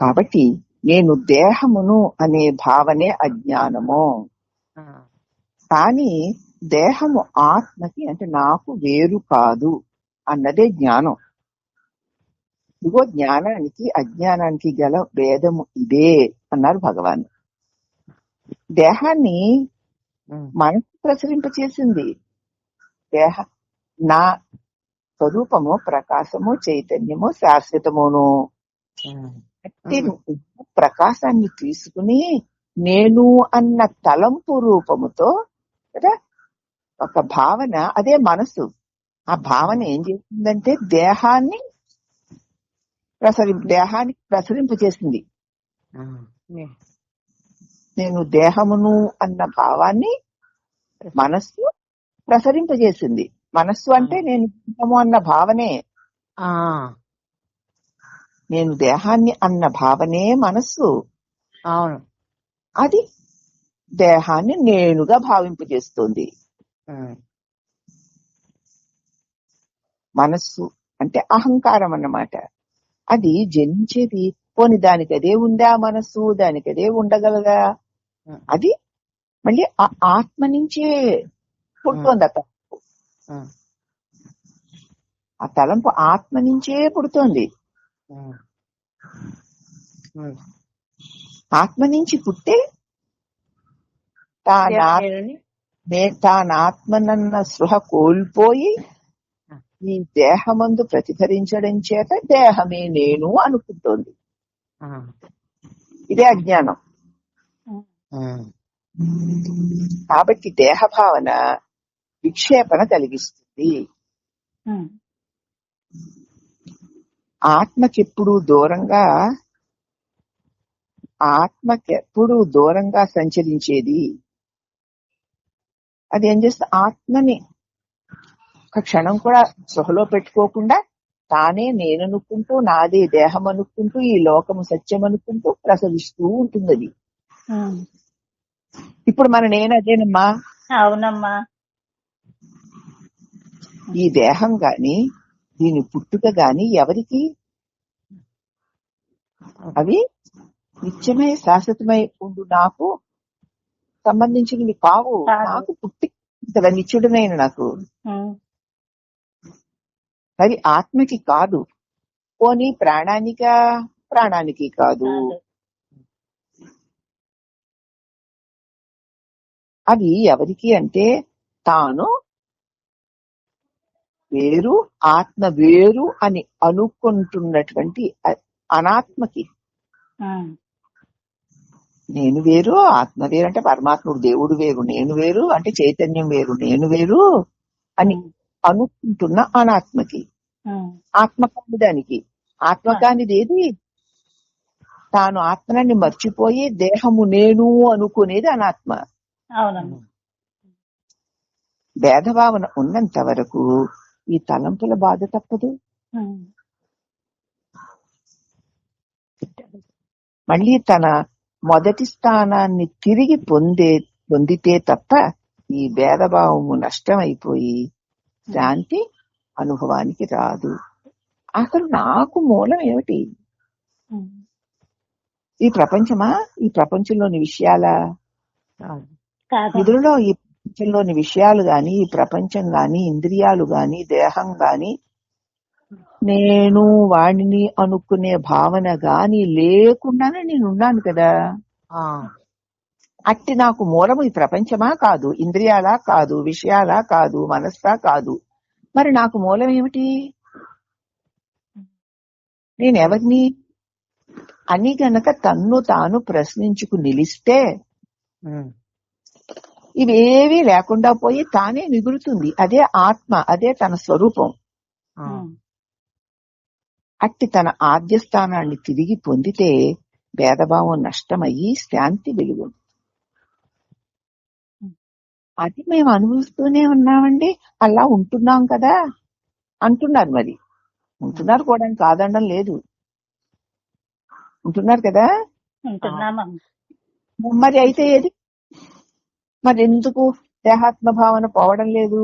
కాబట్టి నేను దేహమును అనే భావనే అజ్ఞానము. కానీ దేహము ఆత్మకి అంటే నాకు వేరు కాదు అన్నదే జ్ఞానం. ఇదిగో జ్ఞానానికి అజ్ఞానానికి గల భేదము ఇదే అన్నారు భగవాన్. దేహాన్ని మనసు ప్రసరింపచేసింది. దేహ నా స్వరూపము ప్రకాశము చైతన్యము శాశ్వతమును. ఉమ్, అట్టి ప్రకాశాన్ని తీసుకుని నేను అన్న తలంపు రూపముతో కదా ఒక భావన అదే మనసు. ఆ భావన ఏం చేస్తుందంటే దేహాన్ని ప్రసరింప దేహానికి ప్రసరింప చేసింది నేను దేహమును అన్న భావాన్ని మనస్సు ప్రసరింపజేసింది మనస్సు అంటే నేను అన్న భావనే. నేను దేహాన్ని అన్న భావనే మనస్సు. అవును. అది దేహాన్ని నేనుగా భావింపజేస్తుంది. ఉమ్, మనస్సు అంటే అహంకారం అన్నమాట. అది జనించేది. పోని దానికి అదే ఉందా మనస్సు? దానికి అదే ఉండగలదా? ఉమ్, అది మళ్ళీ ఆ ఆత్మ నుంచే పుడుతోంది ఆ తలంపు. ఆ తలంపు ఆత్మ నుంచే పుడుతోంది. ఆత్మ నుంచి పుట్టే తాను దేవదేవుని, నే- తాను ఆత్మనన్న స్పృహ కోల్పోయి ఈ దేహమందు ప్రతిఫలించడం చేత దేహమే నేను అనుకుంటోంది. ఇదే అజ్ఞానం. కాబట్టి దేహ భావన విక్షేపణ కలిగిస్తుంది. ఆత్మకెప్పుడు దూరంగా ఆత్మకెప్పుడు దూరంగా సంచరించేది? అది ఏం చేస్తే ఆత్మని ఒక క్షణం కూడా సొహలో పెట్టుకోకుండా తానే నేననుకుంటూ నాదే దేహం అనుకుంటూ ఈ లోకము సత్యం అనుకుంటూ ప్రసవిస్తూ ఉంటుంది అది. ఇప్పుడు మన నేను అదేనమ్మా? అవునమ్మా. ఈ దేహం గాని దీని పుట్టుక గాని ఎవరికి? అవి నిత్యమై శాశ్వతమై ఉండు నాకు సంబంధించినవి కావు. నాకు పుట్టి కదా నిత్యుడనైన నాకు. అది ఆత్మకి కాదు. పోనీ ప్రాణానికా? ప్రాణానికి కాదు. కాదు. అది ఎవరికి అంటే తాను వేరు ఆత్మ వేరు అని అనుకుంటున్నటువంటి అనాత్మకి. నేను వేరు ఆత్మ వేరు అంటే పరమాత్ముడు దేవుడు వేరు నేను వేరు అంటే చైతన్యం వేరు నేను వేరు అని అనుకుంటున్న అనాత్మకి. ఆత్మ కాని దానికి ఆత్మ కానిది ఏది? తాను ఆత్మని మర్చిపోయి దేహము నేను అనుకునేది అనాత్మ. భేదభావన ఉన్నంత వరకు ఈ తలంపుల బాధ తప్పదు. మళ్ళీ తన మొదటి స్థానాన్ని తిరిగి పొందే పొందితే తప్ప ఈ భేదభావము నష్టమైపోయి శాంతి అనుభవానికి రాదు. అసలు నాకు మూలం ఏమిటి? ఈ ప్రపంచమా? ఈ ప్రపంచంలోని విషయాలా? నిధులలో ఈ ప్రపంచంలోని విషయాలు గాని ఈ ప్రపంచం గాని ఇంద్రియాలు గాని దేహం గాని నేను వాడిని అనుకునే భావన గాని లేకుండానే నేను ఉన్నాను కదా. ఆ, అట్టి నాకు మూలము ఈ ప్రపంచమా కాదు ఇంద్రియాలా కాదు విషయాలా కాదు మనస్సా కాదు. మరి నాకు మూలం ఏమిటి? నేను ఎవరిని అని గనక తన్ను తాను ప్రశ్నించుకు నిలిస్తే ఇవేవీ లేకుండా పోయి తానే మిగులుతుంది. అదే ఆత్మ అదే తన స్వరూపం. అట్టి తన ఆద్య స్థానాన్ని తిరిగి పొందితే భేదభావం నష్టమయ్యి శాంతి వెలుగు. అది మేము అనుభవిస్తూనే ఉన్నామండి. అలా ఉంటున్నాం కదా అంటున్నారు మరి. ఉంటున్నారు కూడా అని కాదనడం లేదు. ఉంటున్నారు కదా? మరి అయితే ఏది? మరి ఎందుకు దేహాత్మ భావన పోవడం లేదు.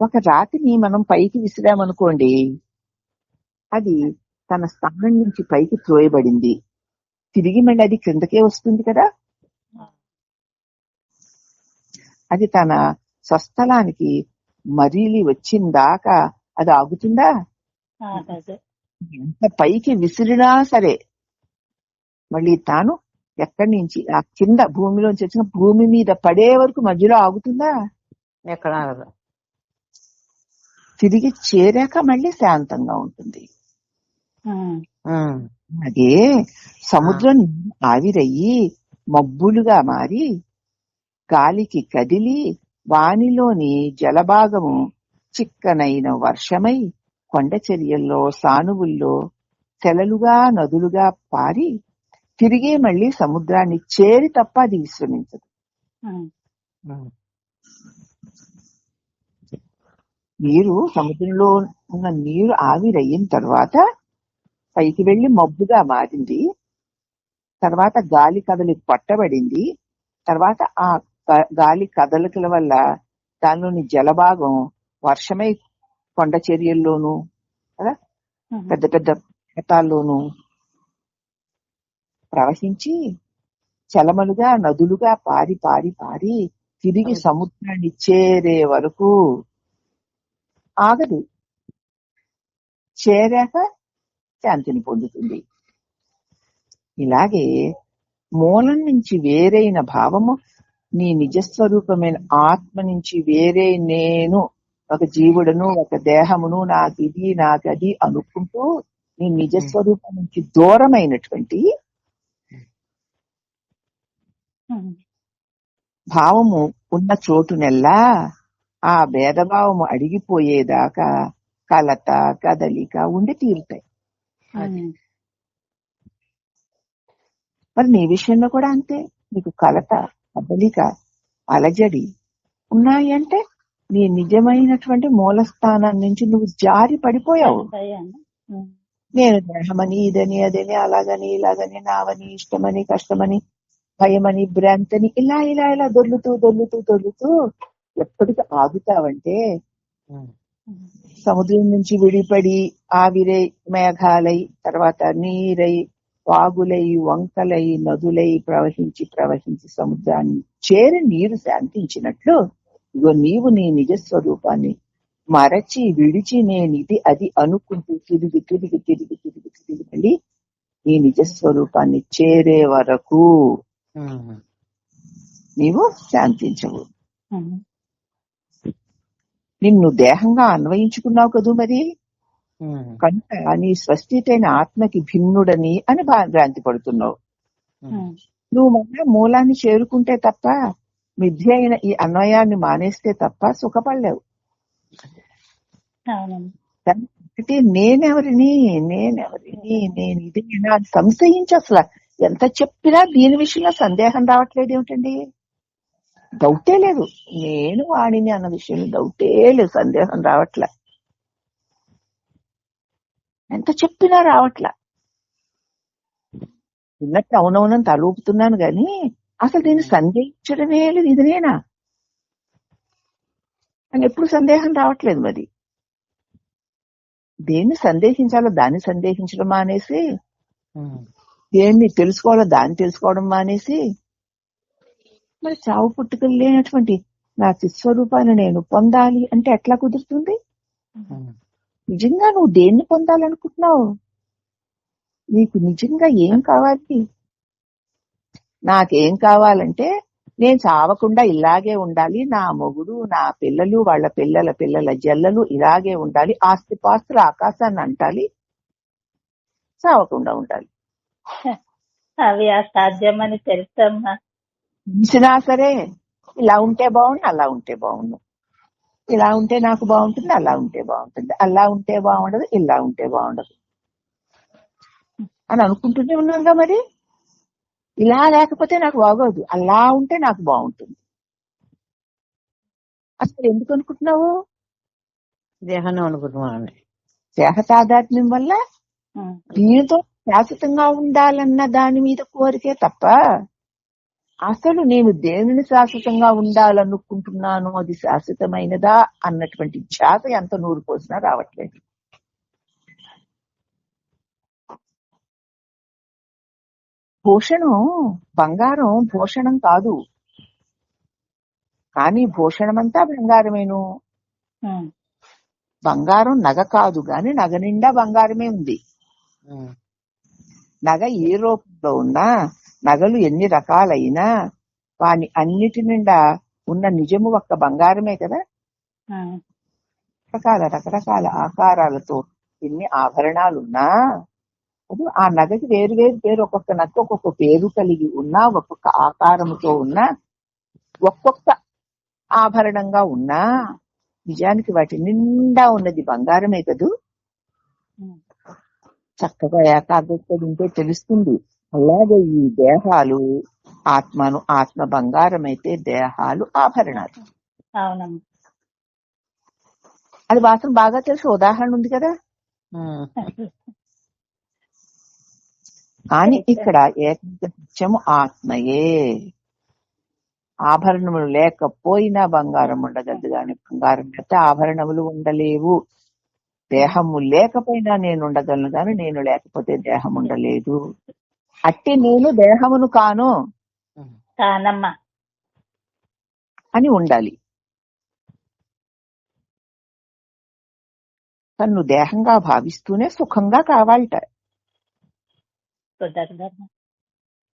ఒక రాతిని మనం పైకి విసిరామనుకోండి అది తన స్థానం నుంచి పైకి త్రోయబడింది. తిరిగి మళ్ళీ అది క్రిందకే వస్తుంది కదా? అది తన స్వస్థలానికి మరీలి వచ్చిందాకా అది ఆగుతుందా? ఎంత పైకి విసిరినా సరే మళ్ళీ తాను ఎక్కడి నుంచి? ఆ కింద భూమిలోంచి వచ్చిన భూమి మీద పడే వరకు మధ్యలో ఆగుతుందా? ఎక్కడ ఆగదు తిరిగి చేరాక మళ్ళీ శాంతంగా ఉంటుంది. అదే సముద్రం ఆవిరయ్యి మబ్బులుగా మారి గాలికి కదిలి వానిలోని జలభాగము చిక్కనైన వర్షమై కొండ చర్యల్లో సానువుల్లో తెలలుగా నదులుగా పారి తిరిగి మళ్ళీ సముద్రాన్ని చేరి తప్ప అది విశ్రమించదు. నీరు సముద్రంలో ఉన్న నీరు ఆవిరయిన తర్వాత పైకి వెళ్ళి మబ్బుగా మారింది. తర్వాత గాలి కదలికి పట్టబడింది. తర్వాత ఆ గాలి కదలికల వల్ల దానిలోని జలభాగం వర్షమై కొండ చర్యల్లోనూ కదా? పెద్ద పెద్ద పర్వతాల్లోనూ ప్రవహించి చలమలుగా నదులుగా పారి పారి పారి తిరిగి సముద్రాన్ని చేరే వరకు ఆగదు. చేరాక శాంతిని పొందుతుంది. ఇలాగే మూలం నుంచి వేరైన భావము నీ నిజస్వరూపమైన ఆత్మ నుంచి వేరే నేను ఒక జీవుడను ఒక దేహమును నాకు ఇది నాకు అది అనుకుంటూ నీ నిజస్వరూపం నుంచి దూరమైనటువంటి భావము ఉన్న చోటునెల్లా ఆ భేదభావము అడిగిపోయేదాకా కలత కదలిక ఉండి తీరుతాయి. మరి నీ విషయంలో కూడా అంతే. నీకు కలత కదలిక అలజడి ఉన్నాయి అంటే నీ నిజమైనటువంటి మూలస్థానం నుంచి నువ్వు జారి పడిపోయావు. నేను దేహమని ఇదని అదని అలాగని ఇలాగని నావని ఇష్టమని కష్టమని భయమని భ్రాంతని ఇలా ఇలా ఇలా దొర్లుతూ దొర్లుతూ దొర్లుతూ ఎప్పటికి ఆగుతావంటే సముద్రం నుంచి విడిపడి ఆవిరై మేఘాలై తర్వాత నీరై వాగులై వంకలై నదులై ప్రవహించి ప్రవహించి సముద్రాన్ని చేరి నీరు శాంతించినట్లు ఇగో నీవు నీ నిజ స్వరూపాన్ని మరచి విడిచి నేనిది అది అనుకుంటూ తిరిగి తిరిగి తిరిగి తిరిగి తిరిగి మళ్ళీ నీ నిజ స్వరూపాన్ని చేరే వరకు నీవు శాంతించవు. నిన్ను దేహంగా అన్వయించుకున్నావు కదూ మరి? కనుక నీ స్వస్థితైన ఆత్మకి భిన్నుడని అని భా- భ్రాంతి పడుతున్నావు. నువ్వు మళ్ళా మూలాన్ని చేరుకుంటే తప్ప మిథ్య అయిన ఈ అన్వయాన్ని మానేస్తే తప్ప సుఖపడలేవు. అంటే నేనెవరిని నేనెవరిని నేను ఇది అని సంశయించి అసలు. ఎంత చెప్పినా దీని విషయంలో సందేహం రావట్లేదు ఏమిటండి? డౌటే లేదు. నేను వాడిని అన్న విషయంలో డౌటే లేదు సందేహం రావట్లే. ఎంత చెప్పినా రావట్లా. విన్నట్టు అవునవునని తలూపుతున్నాను గాని అసలు దీన్ని సందేహించడమే లేదు ఇదినేనా? అని ఎప్పుడు సందేహం రావట్లేదు మరి. దేన్ని సందేహించాలో దాన్ని సందేహించడం మానేసి దేన్ని తెలుసుకోవాలో దాన్ని తెలుసుకోవడం మానేసి మరి చావు పుట్టుకలు లేనటువంటి నా చిస్వరూపాన్ని నేను పొందాలి అంటే ఎట్లా కుదురుతుంది? నిజంగా నువ్వు దేన్ని పొందాలనుకుంటున్నావు? నీకు నిజంగా ఏం కావాలి? నాకేం కావాలంటే నేను చావకుండా ఇలాగే ఉండాలి నా మొగుడు నా పిల్లలు వాళ్ళ పిల్లల పిల్లల జల్లలు ఇలాగే ఉండాలి ఆస్తి పాస్తులు ఆకాశాన్ని అంటాలి చావకుండా ఉండాలి. అవి అసాధ్యమని తెలుసమ్మా. తెలిసినా సరే ఇలా ఉంటే బాగుండు అలా ఉంటే బాగుండు. ఇలా ఉంటే నాకు బాగుంటుంది అలా ఉంటే బాగుంటుంది. అలా ఉంటే బాగుండదు ఇలా ఉంటే బాగుండదు. అని అనుకుంటూనే ఉన్నానుగా మరి? ఇలా లేకపోతే నాకు బాగోదు. అలా ఉంటే నాకు బాగుంటుంది. అసలు ఎందుకు అనుకుంటున్నావు? దేహాన్ని అనుకుంటున్నాను దేహ తాదాత్మ్యం వల్ల దీనితో శాశ్వతంగా ఉండాలన్న దాని మీద కోరికే తప్ప అసలు నేను దేనిని శాశ్వతంగా ఉండాలనుకుంటున్నాను అది శాశ్వతమైనదా అన్నటువంటి ధ్యాస ఎంత నూరు పోసినా రావట్లేదు. భూషణం బంగారం భూషణం కాదు. కానీ భూషణమంతా బంగారమేను. బంగారం నగ కాదు గాని నగ నిండా బంగారమే ఉంది. నగ ఏ రూపంలో ఉన్నా నగలు ఎన్ని రకాలైనా వాని అన్నిటి నిండా ఉన్న నిజము ఒక్క బంగారమే కదా. రకరకాల రకరకాల ఆకారాలతో ఎన్ని ఆభరణాలున్నా అది ఆ నగకి వేరు వేరు పేరు ఒక్కొక్క నగ ఒక్కొక్క పేరు కలిగి ఉన్నా ఒక్కొక్క ఆకారముతో ఉన్నా ఒక్కొక్క ఆభరణంగా ఉన్నా నిజానికి వాటి నిండా ఉన్నది బంగారమే కదూ. చక్కగా ఏకాగ్రత ఉంటే తెలుస్తుంది. అలాగే ఈ దేహాలు ఆత్మను ఆత్మ బంగారం అయితే దేహాలు ఆభరణాలు. అది మాత్రం బాగా తెలుసు ఉదాహరణ ఉంది కదా. కానీ ఇక్కడ ఏకైక సత్యము ఆత్మయే. ఆభరణములు లేకపోయినా బంగారం ఉండగలదు కానీ బంగారం లేకపోతే ఆభరణములు ఉండలేవు. దేహము లేకపోయినా నేను ఉండగలను కానీ నేను లేకపోతే దేహం ఉండలేదు. అట్టి నేను దేహమును కాను కానమ్మా. అని ఉండాలి. తన్ను దేహంగా భావిస్తూనే సుఖంగా కావాలట.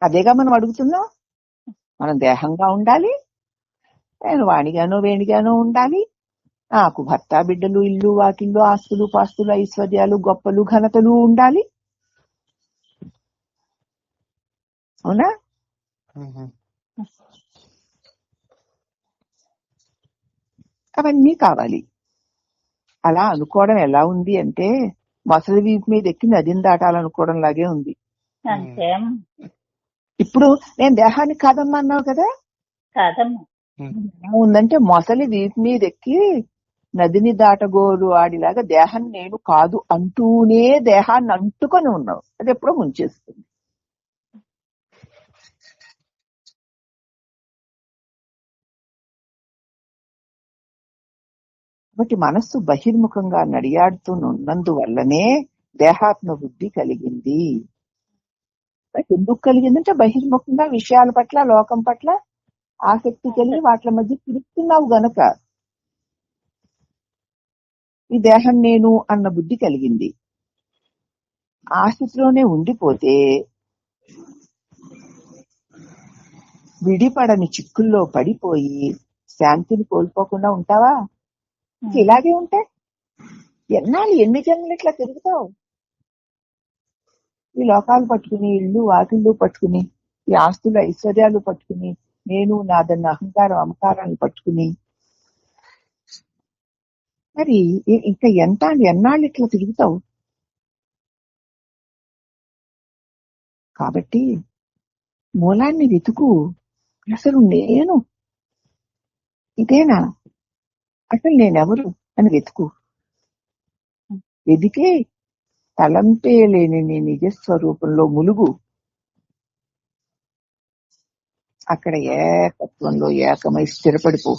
అదేగా మనం అడుగుతున్నాం. మనం దేహంగా ఉండాలి. నేను వాణిగానో వేణిగానో ఉండాలి. నాకు భర్త బిడ్డలు ఇల్లు వాకిళ్ళు ఆస్తులు పాస్తులు ఐశ్వర్యాలు గొప్పలు ఘనతలు ఉండాలి. అవునా? అవన్నీ కావాలి. అలా అనుకోవడం ఎలా ఉంది అంటే మొసలి వీపు మీద ఎక్కి నదిని దాటాలనుకోవడం లాగే ఉంది. ఇప్పుడు నేను దేహానికి కాదమ్మా అన్నావు కదా? కాదమ్మా. ఉందంటే మొసలి వీపు మీద ఎక్కి నదిని దాటగోరు ఆడిలాగా దేహం నేను కాదు అంటూనే దేహాన్ని అంటుకొని ఉన్నావు. అది ఎప్పుడో ముంచేస్తుంది. కాబట్టి మనస్సు బహిర్ముఖంగా నడియాడుతున్నందువల్లనే దేహాత్మ బుద్ధి కలిగింది. ఎందుకు కలిగిందంటే బహిర్ముఖంగా విషయాల పట్ల లోకం పట్ల ఆసక్తి కలిగి వాటి మధ్య తిరుగుతున్నావు గనక. ఈ దేహం నేను అన్న బుద్ధి కలిగింది. ఆ స్థితిలోనే ఉండిపోతే విడిపడని చిక్కుల్లో పడిపోయి శాంతిని కోల్పోకుండా ఉంటావా? ఇలాగే ఉంటే ఎన్నాళ్ళు ఎన్ని జన్మలు ఇట్లా తిరుగుతావు? ఈ లోకాలు పట్టుకుని ఇల్లు వాకిళ్ళు పట్టుకుని ఈ ఆస్తులు ఐశ్వర్యాలు పట్టుకుని నేను నాదన్న అహంకారం అమకారాన్ని పట్టుకుని. మరి ఇంకా ఎంత ఎన్నాళ్ళు ఇట్లా తిరుగుతావు? కాబట్టి మూలాన్ని వెతుకు. అసలు నేను ఇదేనా? అసలు నేనెవరు అని వెతుకు. వెదికే తలంపే లేని నీ నిజ స్వరూపంలో ములుగు. అక్కడ ఏకత్వంలో ఏకమై స్థిరపడిపో.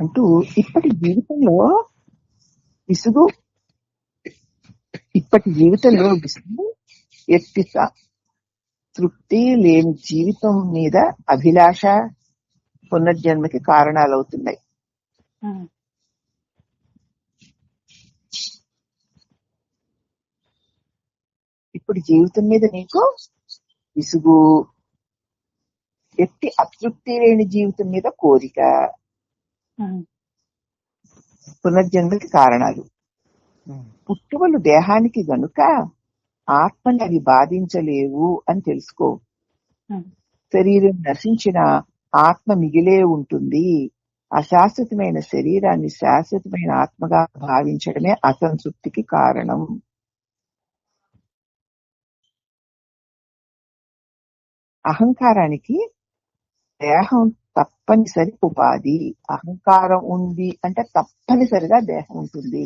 అంటూ ఇప్పటి జీవితంలో విసుగు ఇప్పటి జీవితంలో విసుగు ఎత్తి తృప్తి లేని జీవితం మీద అభిలాష పునర్జన్మకి కారణాలు అవుతున్నాయి ఇప్పుడు జీవితం మీద నీకు విసుగు ఎట్టి అతృప్తి లేని జీవితం మీద కోరిక. ఉమ్, పునర్జన్మకి కారణాలు. ఉమ్, పుట్టువలు దేహానికి గనుక ఆత్మని అవి బాధించలేవు అని తెలుసుకో. శరీరం నశించిన ఆత్మ మిగిలే ఉంటుంది. అశాశ్వతమైన శరీరాన్ని శాశ్వతమైన ఆత్మగా భావించడమే అసంతృప్తికి కారణం. అహంకారానికి దేహం తప్పనిసరి ఉపాధి. అహంకారం ఉంది అంటే తప్పనిసరిగా దేహం ఉంటుంది.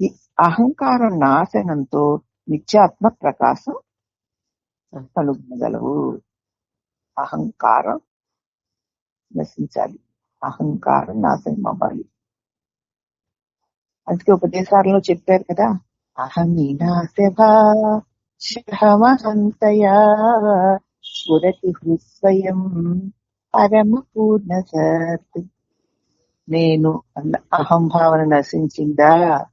ఈ అహంకారం నాశనంతో నిత్యాత్మ ప్రకాశం కనుగొనగలవు అహంకారం నశించాలి అహంకారం నాశనం అవ్వాలి. అందుకే ఉపదేశాలలో చెప్పారు కదా అహం వినాశమహంతయా స్ఫురతి హృస్వయం పరమ పూర్ణ సత్. నేను అన్న అహంభావన నశించిందా?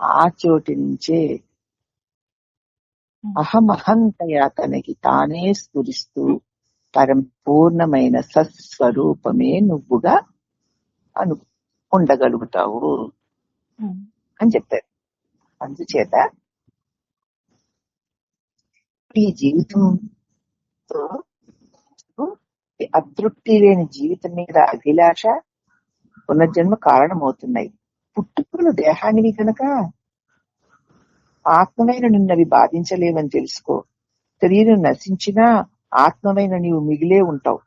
ఆ చోటి నుంచే. అహమహంతయా తనకి తానే స్ఫురిస్తూ పరం పూర్ణమైన సత్స్వరూపమే నువ్వుగా అను ఉండగలుగుతావు అని చెప్పారు. అందుచేత ఈ జీవితంతో అతృప్తి లేని జీవితం మీద అభిలాష పునర్జన్మ కారణమవుతున్నాయి. పుట్టుకలు దేహానివి కనుక ఆత్మమైన నిన్నవి బాధించలేవని తెలుసుకో. శరీరం నశించినా ఆత్మమైన నీవు మిగిలే ఉంటావు.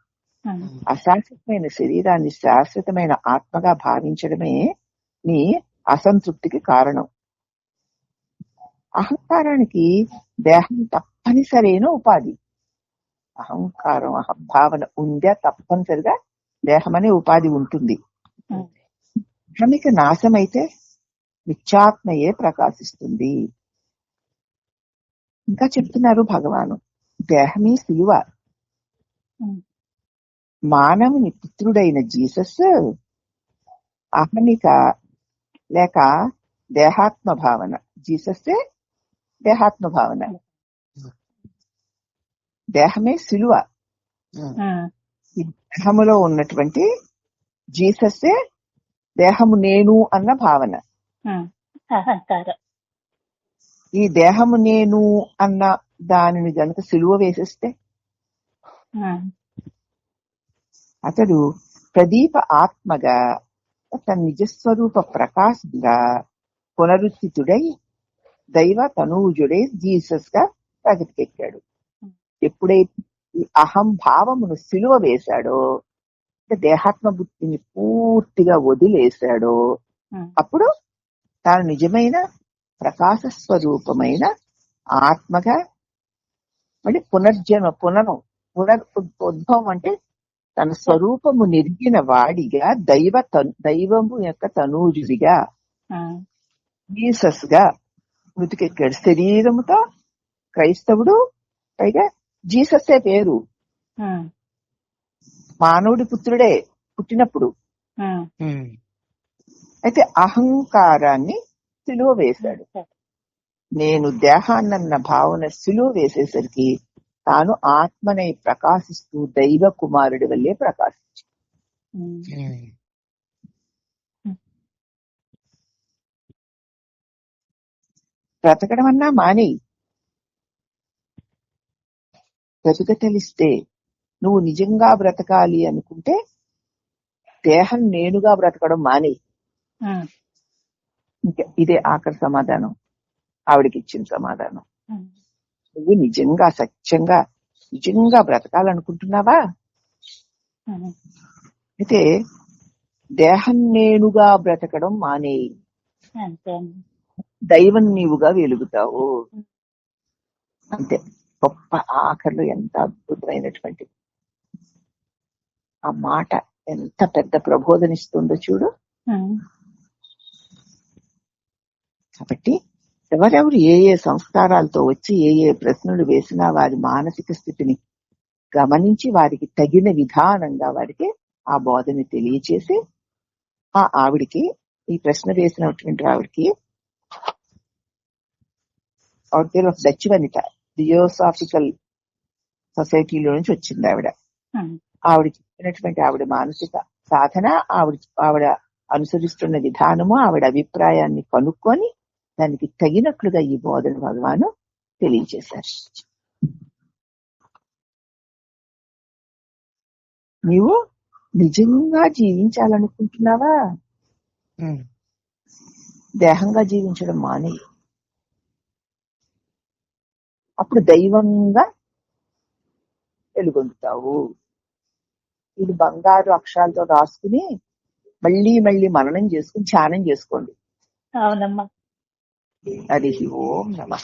అశాశ్వతమైన శరీరాన్ని శాశ్వతమైన ఆత్మగా భావించడమే నీ అసంతృప్తికి కారణం. అహంకారానికి దేహం తప్పనిసరైన ఉపాధి. అహంకారం అహంభావన ఉందే తప్పనిసరిగా దేహం అనే ఉపాధి ఉంటుంది. భ్రమిక నాశమైతే నిత్యాత్మయే ప్రకాశిస్తుంది. ఇంకా చెప్తున్నారు భగవాను. దేహమే ఉమ్, మానవుని పుత్రుడైన జీసస్ అహమిక లేక దేహాత్మ భావన జీసస్సే దేహాత్మ భావన దేహమే ఈ దేహములో ఉన్నటువంటి జీసస్సే దేహము నేను అన్న భావన. ఈ దేహము నేను అన్న దానిని గనుక సిలువ వేసేస్తే? అతడు ప్రదీప ఆత్మగా తన నిజస్వరూప ప్రకాశంగా పునరుత్థితుడై దైవ తనూజుడై జీసస్గా ప్రగతికెక్కాడు. ఎప్పుడైతే ఈ అహం భావమును సిలువ వేశాడో అంటే దేహాత్మ బుద్ధిని పూర్తిగా వదిలేశాడో అప్పుడు తాను నిజమైన ప్రకాశ స్వరూపమైన ఆత్మగా మళ్ళీ పునర్జన్మ పునరు పునర్ ఉద్భవం అంటే తన స్వరూపము నెరిగిన వాడిగా దైవ తన్- దైవము యొక్క తనూజుడిగా జీసస్గా మృతికెక్కాడు శరీరముతో క్రైస్తవుడు పైగా జీసస్సే పేరు మానవుడి పుత్రుడే పుట్టినప్పుడు. అయితే అహంకారాన్ని సిలువ వేశాడు నేను దేహాన్నన్న భావన సిలువ వేసేసరికి తాను ఆత్మనై ప్రకాశిస్తూ దైవ కుమారుడి వల్లే ఉమ్, బ్రతకడం అన్నా మానేయి బ్రతుకతలిస్తే నువ్వు నిజంగా బ్రతకాలి అనుకుంటే దేహం నేనుగా బ్రతకడం ఇంకా ఇదే ఆఖరి సమాధానం. ఆవిడకి ఇచ్చిన సమాధానం నువ్వు నిజంగా సత్యంగా నిజంగా బ్రతకాలనుకుంటున్నావా? అయితే దేహం నేనుగా బ్రతకడం మానేయి. దైవం నీవుగా వెలుగుతావు. అంతే. గొప్ప ఆఖరిలో ఎంత అద్భుతమైనటువంటి. ఆ మాట ఎంత పెద్ద ప్రబోధనిస్తుందో చూడు. కాబట్టి ఎవరెవరు ఏ ఏ సంస్కారాలతో వచ్చి ఏ ఏ ప్రశ్నలు వేసినా వారి మానసిక స్థితిని గమనించి వారికి తగిన విధానంగా వారికి ఆ బోధని తెలియచేసి ఆ ఆవిడికి ఈ ప్రశ్న వేసినటువంటి ఆవిడికి ఆవిడ పేరు డచ్ వనిత థియోసాఫికల్ సొసైటీలో నుంచి వచ్చింది ఆవిడ. ఆవిడ చెప్పినటువంటి ఆవిడ మానసిక సాధన ఆవిడ ఆవిడ అనుసరిస్తున్న విధానము ఆవిడ అభిప్రాయాన్ని కనుక్కొని దానికి తగినట్లుగా ఈ బోధన భగవాను తెలియచేశారు నీవు నిజంగా జీవించాలనుకుంటున్నావా? దేహంగా జీవించడం మానే. అప్పుడు దైవంగా వెలుగొందుతావు. ఇది బంగారు అక్షరాలతో రాసుకుని మళ్ళీ మళ్ళీ మననం చేసుకుని ధ్యానం చేసుకోండి. అవునమ్మా. Adihium sama